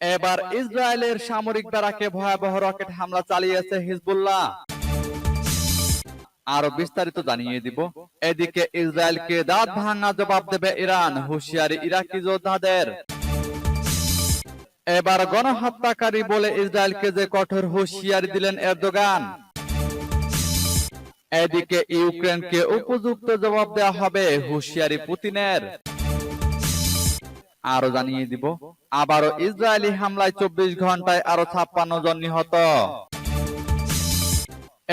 এবার ইসরায়েলের সামরিক ব্যারাকে ভয়াবহ রকেট হামলা চালিয়েছে হিজবুল্লাহ। আরও বিস্তারিত জানিয়ে দিব। এদিকে ইসরায়েলকে দাঁত ভাঙা জবাব দেবে ইরান হুঁশিয়ারি ইরাকি যোদ্ধাদের। এবার গণহত্যাকারী বলে ইসরায়েলকে যে কঠোর হুঁশিয়ারি দিলেন এরদোগান। এদিকে ইউক্রেনকে উপযুক্ত জবাব দেওয়া হবে হুঁশিয়ারি পুতিনের। আরও জানিয়ে দিব। আবারও ইসরায়েলি হামলায় চব্বিশ ঘন্টায় আরও ছাপ্পান্ন জন নিহত।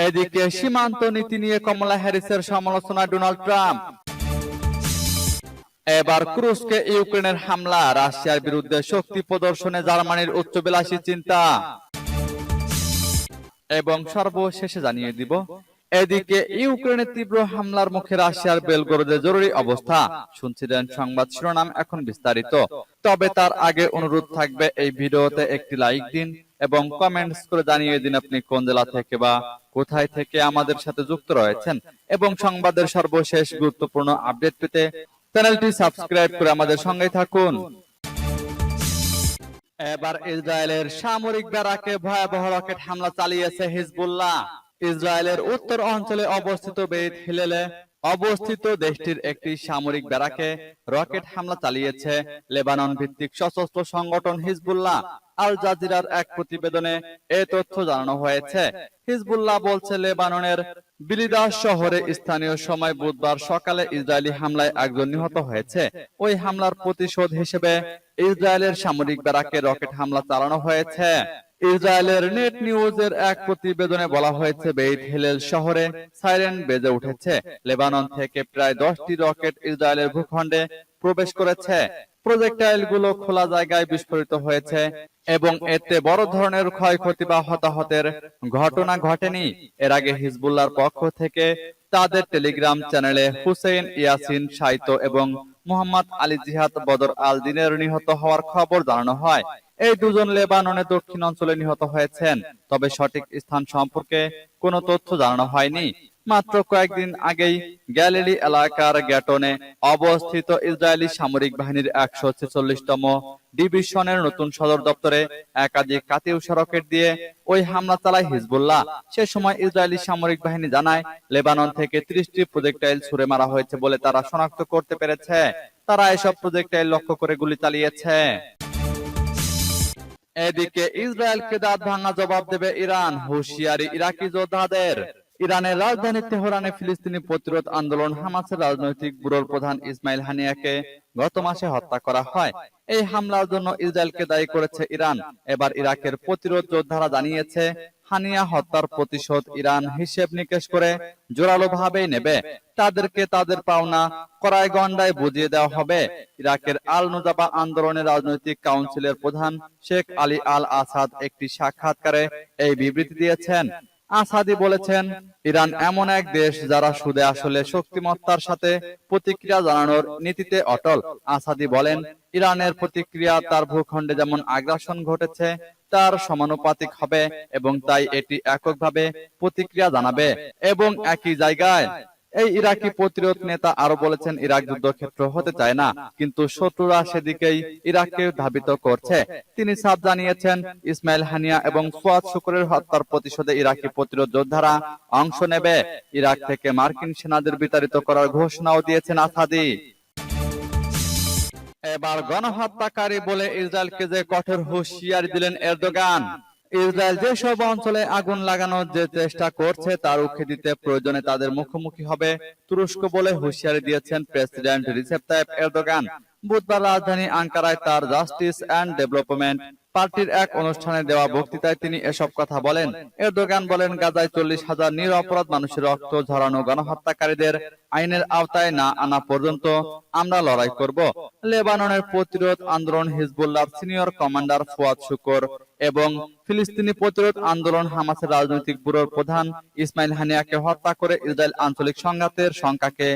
এদিকে সীমান্ত নীতি নিয়ে কমলা হ্যারিসের সমালোচনা ডোনাল্ড ট্রাম্প। এবার ক্রুশকে ইউক্রেনের হামলা, রাশিয়ার বিরুদ্ধে শক্তি প্রদর্শনে জার্মানির উচ্চবিলাসী চিন্তা। এবং সর্বশেষে জানিয়ে দিব এদিকে ইউক্রেনের তীব্র হামলার মুখে রাশিয়ার বেলগরোদে জরুরি অবস্থা। শুনছিলেন সংবাদ শিরোনাম এখন বিস্তারিত। তবে তার আগে অনুরোধ থাকবে এই ভিডিওতে একটি লাইক দিন এবং কমেন্টস করে জানিয়ে দিন আপনি কোন জেলা থেকে বা কোথায় থেকে আমাদের সাথে যুক্ত রয়েছেন। এবং সংবাদের সর্বশেষ গুরুত্বপূর্ণ আপডেট পেতে চ্যানেলটি সাবস্ক্রাইব করে আমাদের সঙ্গে থাকুন। এবার ইসরায়েলের সামরিক ব্যারাকে ভয়াবহ রকেট হামলা চালিয়েছে হিজবুল্লাহ ইসরায়েলের উত্তর অঞ্চলে অবস্থিত বেইত হিলেলে অবস্থিত দেশটির একটি সামরিক ব্যারাকে রকেট হামলা চালিয়েছে। লেবানন ভিত্তিক সশস্ত্র সংগঠন হিজবুল্লাহ আল জাজিরার এক প্রতিবেদনে এ তথ্য জানানো হয়েছে। হিজবুল্লাহ বলছে, লেবাননের বিলিদাস শহরে স্থানীয় সময় বুধবার সকালে ইসরায়েলি হামলায় একজন নিহত হয়েছে। ওই হামলার প্রতিশোধ হিসেবে ইসরায়েলের সামরিক ব্যারাকে রকেট হামলা চালানো হয়েছে। ইসরায়েলের নেট নিউজের এক প্রতিবেদনে বলা হয়েছে, বেইত হিলেল শহরে সাইরেন বেজে উঠেছে। লেবানন থেকে প্রায় দশটি রকেট ইসরায়েলের ভূখণ্ডে প্রবেশ করেছে। প্রজেক্টাইলগুলো খোলা জায়গায় বিস্ফোরিত হয়েছে এবং এতে বড় ধরনের ক্ষয়ক্ষতি বা হতাহতের ঘটনা ঘটেনি। এর আগে হিজবুল্লাহর পক্ষ থেকে তাদের টেলিগ্রাম চ্যানেলে হুসেইন ইয়াসিন, সাইতো এবং মোহাম্মদ আলী জিহাদ বদর আল দিনের নিহত হওয়ার খবর জানানো হয়। এই দুজন লেবাননের দক্ষিণ অঞ্চলে নিহত হয়েছেন, তবে সঠিক স্থান সম্পর্কে কোনো তথ্য জানানো হয়নি। মাত্র কয়েকদিন আগেই গ্যালিলি এলাকার গ্যাটনে অবস্থিত ইসরায়েলি সামরিক বাহিনীর একশো ছেচল্লিশতম ডিভিশনের নতুন সদর দপ্তরে একাধিক কাতিউসা রকেট দিয়ে ওই হামলা চালায় হিজবুল্লাহ। সে সময় ইসরায়েলি সামরিক বাহিনী জানায়, লেবানন থেকে ত্রিশটি প্রজেক্টাইল ছুড়ে মারা হয়েছে বলে তারা শনাক্ত করতে পেরেছে। তারা এসব প্রজেক্টাইল লক্ষ্য করে গুলি চালিয়েছে। এদিকে ইসরায়েলকে দাঁত ভাঙা জবাব দেবে ইরান। হুঁশিয়ারি ইরাকি যোদ্ধাদের। ইরানের রাজধানী তেহরানে ফিলিস্তিনি প্রতিরোধ আন্দোলন হামাসের রাজনৈতিক ব্যুরোর প্রধান ইসমাইল হানিয়াকে গত মাসে হত্যা করা হয়। এই হামলার জন্য ইসরায়েলকে দায়ী করেছে ইরান। এবার ইরাকের প্রতিরোধ যোদ্ধারা জানিয়েছে, হানিয়া হত্যার প্রতিশোধ ইরান হিসেব নিকেশ করে জোরালো ভাবেই নেবে। তাদেরকে তাদের পাওনা করায় গন্ডায় বুঝিয়ে দেওয়া হবে। ইরাকের আল নুজাবা আন্দোলনের রাজনৈতিক কাউন্সিলের প্রধান শেখ আলী আল আসাদ একটি সাক্ষাৎকারে এই বিবৃতি দিয়েছেন। আসাদি বলেছেন ইরান এমন এক দেশ যারা সুদে আসলে শক্তিমত্তার সাথে প্রতিক্রিয়া জানানোর নীতিতে অটল। আসাদি বলেন ইরানের প্রতিক্রিয়া তার ভূখণ্ডে যেমন আগ্রাসন ঘটেছে তার সমানুপাতিক হবে এবং তাই এটি এককভাবে প্রতিক্রিয়া জানাবে এবং একই জায়গায় এই ইরাকি প্রতিরোধ নেতা আরও বলেছেন, ইরাক যুদ্ধক্ষেত্র হতে চায় না, কিন্তু শত্রুরা সেদিকেই ইরাককে ধাবিত করছে। তিনি সাফ জানিয়েছেন, ইসমাইল হানিয়া এবং ফুয়াদ শুকুরের হত্যার প্রতিশোধে ইরাকি প্রতিরোধ যোদ্ধারা অংশ নেবে। ইরাক থেকে মার্কিন সেনাদের বিতাড়িত করার ঘোষণাও দিয়েছেন আসাদি। এবার গণহত্যাকারী বলে ইসরায়েলকে যে কঠোর হুঁশিয়ারি দিলেন এরদোগান। ইসরায়েল যেসব অঞ্চলে আগুন লাগানোর যে চেষ্টা করছে, তার রুখে দিতে প্রয়োজনে তাদের মুখোমুখি হবে। তুরস্ক বলে হুঁশিয়ারি দিয়েছেন প্রেসিডেন্ট রিসেপ তাইপ এরদোগান। বুধবার রাজধানী আঙ্কারায় তার জাস্টিস অ্যান্ড ডেভেলপমেন্ট পার্টির এক অনুষ্ঠানে দেওয়া বক্তৃতায় তিনি এসব কথা বলেন। এরদোগান বলেন, গাজায় চল্লিশ হাজার নিরপরাধ মানুষের রক্ত ঝরানো গণহত্যাকারীদের আইনের আওতায় না আনা পর্যন্ত আমরা লড়াই করব। লেবাননের প্রতিরোধ আন্দোলন হিজবুল্লাহ সিনিয়র কমান্ডার ফুয়াদ শুকর এবং ফিলিস্তিনি প্রতিরোধ আন্দোলন হামাসের রাজনৈতিক ব্যুরোর প্রধান ইসমাইল হানিয়াকে হত্যা করে ইসরায়েল আঞ্চলিক সংঘাতের সংখ্যাকে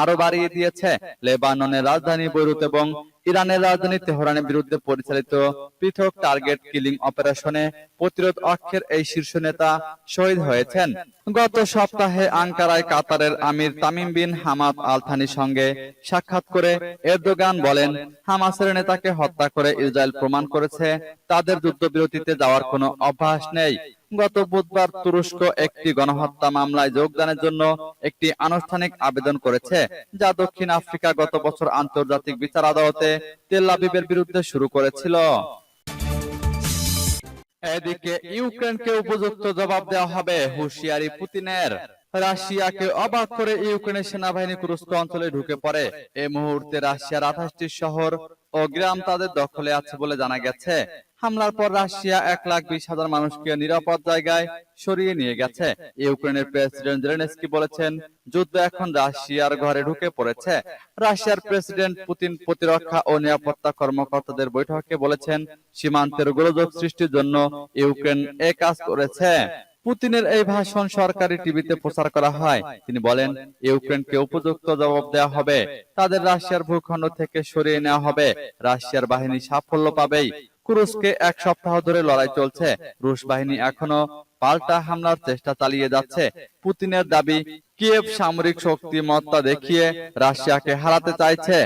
আরও বাড়িয়ে দিয়েছে। লেবাননের রাজধানী বৈরুত এবং ইরানের রাজধানী তেহরানের বিরুদ্ধে পরিচালিত পৃথক টার্গেট কিলিং অপারেশনে প্রতিরোধ অক্ষের এই শীর্ষ নেতা শহীদ হয়েছেন। গত সপ্তাহে আঙ্কারায় কাতারের আমির তামিম বিন হামাদ আল থানির সঙ্গে সাক্ষাৎ করে এরদোগান বলেন, হামাসের নেতাকে হত্যা করে ইসরায়েল প্রমাণ করেছে, তাদের যুদ্ধবিরতিতে যাওয়ার কোনো অভ্যাস নেই। গত বুধবার তুরস্ক একটি গণহত্যা মামলায় যোগদানের জন্য একটি আনুষ্ঠানিক আবেদন করেছে, যা দক্ষিণ আফ্রিকা গত বছর আন্তর্জাতিক বিচার আদালতে তেল আবিবের বিরুদ্ধে শুরু করেছিল। এদিকে ইউক্রেনকে উপযুক্ত জবাব দেওয়া হবে হুঁশিয়ারি পুতিনের। রাশিয়াকে অবাক করে ইউক্রেনের সেনাবাহিনী কুরস্ক অঞ্চলে ঢুকে পড়ে। এই মুহূর্তে রাশিয়ার আঠাশটি শহর ও গ্রাম তাদের দখলে আছে বলে জানা গেছে। হামলার পর রাশিয়া এক লাখ বিশ হাজার মানুষকে নিরাপদ জায়গায় সরিয়ে নিয়ে গেছে। ইউক্রেনের প্রেসিডেন্ট জেলেনস্কি বলেছেন, যুদ্ধ এখন রাশিয়ার ঘরে ঢুকে পড়েছে। রাশিয়ার প্রেসিডেন্ট পুতিন প্রতিরক্ষা ও নিরাপত্তা কর্মকর্তাদের বৈঠকে বলেছেন, সীমান্তের গোলযোগ সৃষ্টির জন্য ইউক্রেন এ কাজ করেছে। পুতিনের এই ভাষণ সরকারি টিভিতে প্রচার করা হয়। তিনি বলেন, ইউক্রেনকে উপযুক্ত জবাব দেওয়া হবে। তাদের রাশিয়ার ভূখণ্ড থেকে সরিয়ে নেওয়া হবে। রাশিয়ার বাহিনী সাফল্য পাবেই। কুরস্কে এক সপ্তাহ ধরে লড়াই চলছে। রুশ বাহিনী এখনও পাল্টা হামলার চেষ্টা চালিয়ে যাচ্ছে। পুতিনের দাবি, কিয়েভ সামরিক শক্তিমত্তা দেখিয়ে রাশিয়াকে হারাতে চাইছে।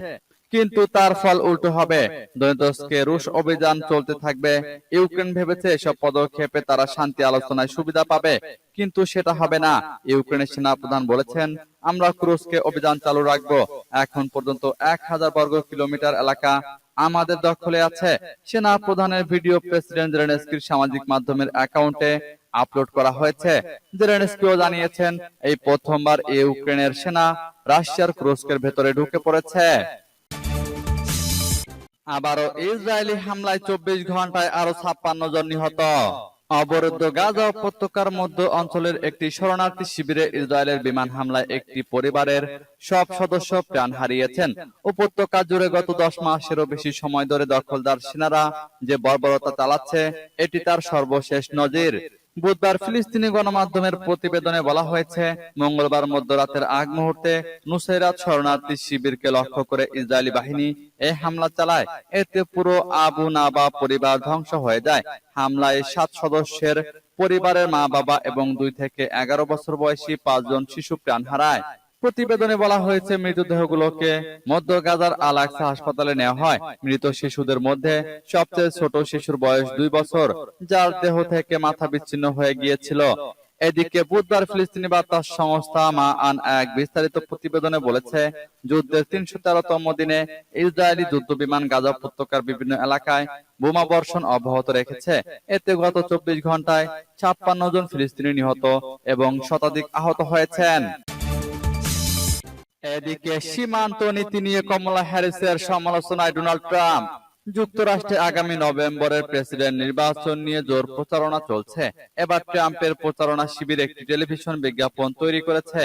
কিন্তু তার ফল উল্টো হবে। দনিতস্কে রুশ অভিযান চলতে থাকবে। ইউক্রেন ভেবেছে এসব পদক্ষেপে তারা শান্তি আলোচনায় সুবিধা পাবে। কিন্তু সেটা হবে না। ইউক্রেনের সেনাপ্রধান বলেছেন আমরা ক্রুশকে অভিযান চালু রাখব। এখন পর্যন্ত এক হাজার বর্গ কিলোমিটার এলাকা আমাদের দখলে আছে। সেনা প্রধানের ভিডিও প্রেসিডেন্ট জেলেনস্কির সামাজিক মাধ্যমের অ্যাকাউন্টে আপলোড করা হয়েছে। জেলেনস্কিও জানিয়েছেন এই প্রথমবার ইউক্রেনের সেনা রাশিয়ার ক্রুস্কের ভেতরে ঢুকে পড়েছে আবারও ইসরায়েলি হামলায় চব্বিশ ঘন্টায় আরও ছাপ্পান্ন জন নিহত। অবরুদ্ধ গাজা উপত্যকার মধ্য অঞ্চলের একটি শরণার্থী শিবিরে ইসরায়েলের বিমান হামলায় একটি পরিবারের সব সদস্য প্রাণ হারিয়েছেন। উপত্যকা জুড়ে গত দশ মাসেরও বেশি সময় ধরে দখলদার সেনারা যে বর্বরতা চালাচ্ছে এটি তার সর্বশেষ নজির। বুধবার ফিলিস্তিনি গণমাধ্যমের প্রতিবেদনে বলা হয়েছে, মঙ্গলবার মধ্যরাতের আগ মুহূর্তে নুসাইরাত শরণার্থী শিবিরকে লক্ষ্য করে ইসরায়েলি বাহিনী এ হামলা চালায়। এতে পুরো আবু নাবা পরিবার ধ্বংস হয়ে যায়। হামলায় সাত সদস্যের পরিবারের মা বাবা এবং দুই থেকে এগারো বছর বয়সী পাঁচজন শিশু প্রাণ হারায়। প্রতিবেদনে বলা হয়েছে, মৃতদেহগুলোকে মধ্য গাজার আল হাসপাতালে নেওয়া হয়। মৃত শিশুদের মধ্যে সবচেয়ে ছোট শিশুর বয়স দুই বছর, যার দেহ থেকে মাথা বিচ্ছিন্ন হয়ে গিয়েছিল। এদিকে বুধবার ফিলিস্তিনি বার্তা সংস্থা মা আন এক বিস্তারিত প্রতিবেদনে বলেছে, যুদ্ধের তিনশো তেরোতম দিনে ইসরায়েলি যুদ্ধ বিমান গাজা উপত্যকার বিভিন্ন এলাকায় বোমা বর্ষণ অব্যাহত রেখেছে। এতে গত চব্বিশ ঘন্টায় ছাপ্পান্ন জন ফিলিস্তিনি নিহত এবং শতাধিক আহত হয়েছেন। এদিকে সীমান্ত নীতি নিয়ে কমলা হ্যারিসের সমালোচনায় ডোনাল্ড ট্রাম্প যুক্তরাষ্ট্রে আগামী নভেম্বরের প্রেসিডেন্ট নির্বাচন নিয়ে জোর প্রচারণা চলছে। এবার ট্রাম্পের প্রচারণা শিবির একটি টেলিভিশন বিজ্ঞাপন তৈরি করেছে।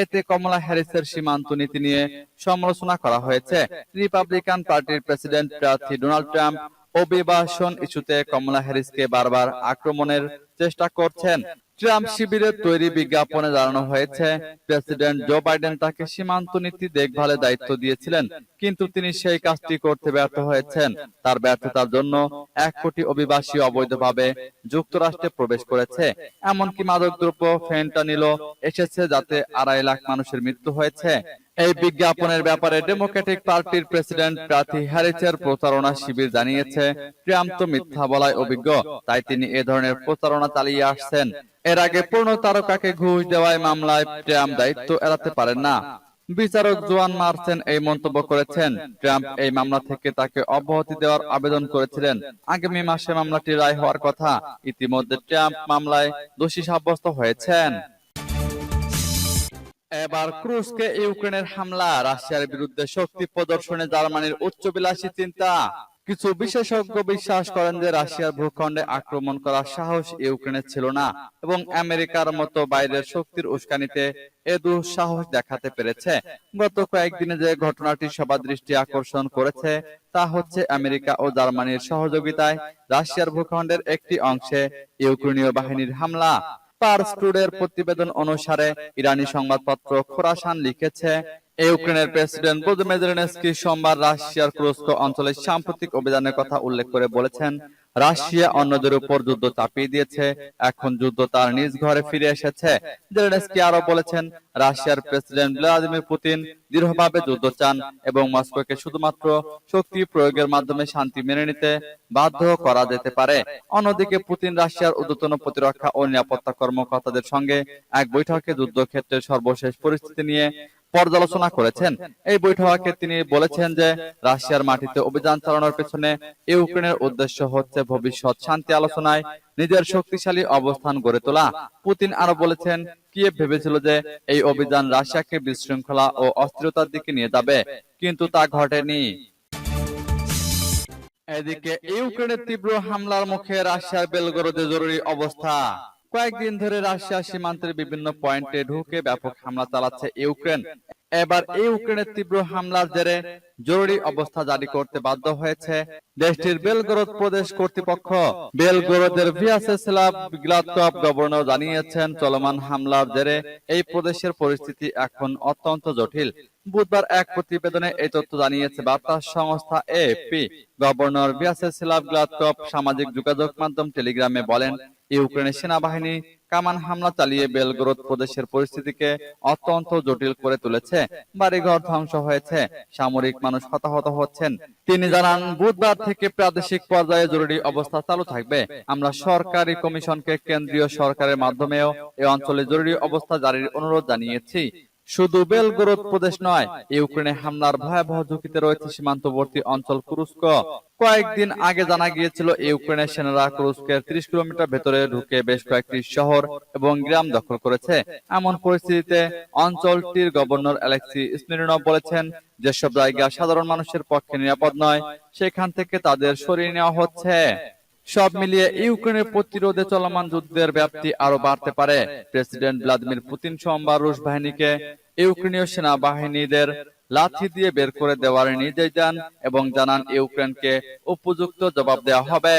এতে কমলা হ্যারিসের সীমান্ত নীতি নিয়ে সমালোচনা করা হয়েছে। রিপাবলিকান পার্টির প্রেসিডেন্ট প্রার্থী ডোনাল্ড ট্রাম্প অভিবাসন ইস্যুতে কমলা হ্যারিসকে বারবার আক্রমণের চেষ্টা করছেন। ট্রাম্প শিবিরের তৈরি বিজ্ঞাপনে জানানো হয়েছে প্রেসিডেন্ট জো বাইডেন তাকে সীমান্ত নীতি দেখভালের দায়িত্ব দিয়েছিলেন কিন্তু তিনি সেই কাজটি করতে ব্যর্থ হয়েছেন। তার ব্যর্থতার জন্য এক কোটি অভিবাসী অবৈধভাবে যুক্তরাষ্ট্রে প্রবেশ করেছে। এমনকি মাদকদ্রব্য ফেন্টানিলও এসেছে যাতে আড়াই লাখ মানুষের মৃত্যু হয়েছে। এই বিজ্ঞাপনের ব্যাপারে ডেমোক্রেটিক পার্টির প্রেসিডেন্ট প্রার্থী হ্যারিসের প্রচারণা শিবির জানিয়েছে। ট্রাম্প তো মিথ্যা বলায় অভিজ্ঞ, তাই তিনি এ ধরনের প্রচারণা চালিয়ে আসছেন। এর আগে পূর্ণ তারকাকে ঘুষ দেওয়ায় মামলায় ট্রাম্প দায়িত্ব এড়াতে পারেন না। বিচারক জোয়ান মার্সেন এই মন্তব্য করেছেন। ট্রাম্প এই মামলা থেকে তাকে অব্যাহতি দেওয়ার আবেদন করেছিলেন। আগামী মাসে মামলাটি রায় হওয়ার কথা। ইতিমধ্যে ট্রাম্প মামলায় দোষী সাব্যস্ত হয়েছেন। এবার ক্রুশকে ইউক্রেনের হামলা রাশিয়ার বিরুদ্ধে শক্তি প্রদর্শনে জার্মানির উচ্চবিলাসী চিন্তা। কিছু বিশেষজ্ঞ বিশ্বাস করেন যে রাশিয়ার ভূখণ্ডে আক্রমণ করার সাহস ইউক্রেনের ছিল না এবং আমেরিকার মতো বাইরের শক্তির উস্কানিতে এ দুঃসাহস দেখাতে পেরেছে। গত কয়েকদিনে যে ঘটনাটি সবার দৃষ্টি আকর্ষণ করেছে তা হচ্ছে আমেরিকা ও জার্মানির সহযোগিতায় রাশিয়ার ভূখণ্ডের একটি অংশে ইউক্রেনীয় বাহিনীর হামলা। পার্স স্টুডের প্রতিবেদন অনুসারে ইরানি সংবাদপত্র খোরাসান লিখেছে ইউক্রেনের প্রেসিডেন্ট ভলোদিমির জেলেনস্কি সোমবার রাশিয়ার কুরস্ক অঞ্চলে সাম্প্রতিক অভিযানের কথা উল্লেখ করে বলেছেন রাশিয়া অন্যদের উপর যুদ্ধ চাপিয়ে দিয়েছে এখন যুদ্ধ তার নিজ ঘরে ফিরে এসেছে। জেলেনস্কি আরও বলেছেন রাশিয়ার প্রেসিডেন্ট ভ্লাদিমির পুতিন দৃঢ়ভাবে যুদ্ধ চান এবং মস্কোকে শুধুমাত্র শক্তি প্রয়োগের মাধ্যমে শান্তি মেনে নিতে বাধ্য করা যেতে পারে। অন্যদিকে পুতিন রাশিয়ার ঊর্ধ্বতন প্রতিরক্ষা ও নিরাপত্তা কর্মকর্তাদের সঙ্গে এক বৈঠকে যুদ্ধক্ষেত্রের সর্বশেষ পরিস্থিতি নিয়ে পর্যালোচনা করেছেন। এই বৈঠকে তিনি বলেছেন যে রাশিয়ার মাটিতে অভিযান চালানোর পেছনে ইউক্রেনের উদ্দেশ্য হচ্ছে ভবিষ্যৎ শান্তি আলোচনায় নিজের শক্তিশালী অবস্থান গড়ে তোলা। পুতিন আরও বলেছেন কিয়েভ ভেবেছিল যে এই অভিযান রাশিয়াকে বিশৃঙ্খলা ও অস্থিরতার দিকে নিয়ে যাবে কিন্তু তা ঘটেনি। এদিকে ইউক্রেনের তীব্র হামলার মুখে রাশিয়ার বেলগরোদে জরুরি অবস্থা। কয়েকদিন ধরে রাশিয়া সীমান্তের বিভিন্ন পয়েন্টে ঢুকে ব্যাপক হামলা চালাচ্ছে ইউক্রেন। এবার এই ইউক্রেনের তীব্র হামলার জেরে জরুরি অবস্থা জারি করতে বাধ্য হয়েছে দেশটির বেলগরদ প্রদেশ কর্তৃপক্ষ। বেলগরদের ভিয়াসেসলাভ গ্লাদকপ গভর্নর জানিয়েছেন, চলমান হামলার জেরে এই প্রদেশের পরিস্থিতি এখন অত্যন্ত জটিল। বুধবার এক প্রতিবেদনে এই তথ্য জানিয়েছে, বার্তা সংস্থা এএফপি। গভর্নর ভিয়াসেসলাভ গ্লাদকপ সামাজিক যোগাযোগ মাধ্যম টেলিগ্রামে বলেন ইউক্রেনের সেনাবাহিনী কামান হামলা চালিয়ে বেলগরদ প্রদেশের পরিস্থিতিকে অত্যন্ত জটিল করে তুলেছে। বাড়িঘর ধ্বংস হয়েছে। সামরিক মানুষ হতাহত হচ্ছেন। তিনি জানান, বুধবার থেকে প্রাদেশিক পর্যায়ে জরুরি অবস্থা চালু থাকবে। আমরা সরকারি কমিশনকে কেন্দ্রীয় সরকারের মাধ্যমেও এই অঞ্চলে জরুরি অবস্থা জারির অনুরোধ জানিয়েছি। শুধু বেলগরদ প্রদেশ নয়, ইউক্রেনে হামলার ভয়াবহ ঝুঁকিতে রয়েছে সীমান্তবর্তী অঞ্চল কুরুস্ক। কয়েকদিন আগে জানা গিয়েছিল, ইউক্রেনের সেনারা কুরুস্কের ত্রিশ কিলোমিটার ভেতরে ঢুকে বেশ কয়েকটি শহর এবং গ্রাম দখল করেছে। এমন পরিস্থিতিতে অঞ্চলটির গভর্নর অ্যালেক্সি স্মিরনভ বলেছেন, যেসব জায়গা সাধারণ মানুষের পক্ষে নিরাপদ নয়, সেখান থেকে তাদের সরিয়ে নেওয়া হচ্ছে। সব মিলিয়ে ইউক্রেনের প্রতিরোধে চলমান যুদ্ধের ব্যাপ্তি আরও বাড়তে পারে। প্রেসিডেন্ট ভ্লাদিমির পুতিন সোমবার রুশ বাহিনীকে ইউক্রেনীয় সেনাবাহিনীদের লাথি দিয়ে বের করে দেওয়ার নির্দেশ দেন এবং জানান ইউক্রেনকে উপযুক্ত জবাব দেওয়া হবে।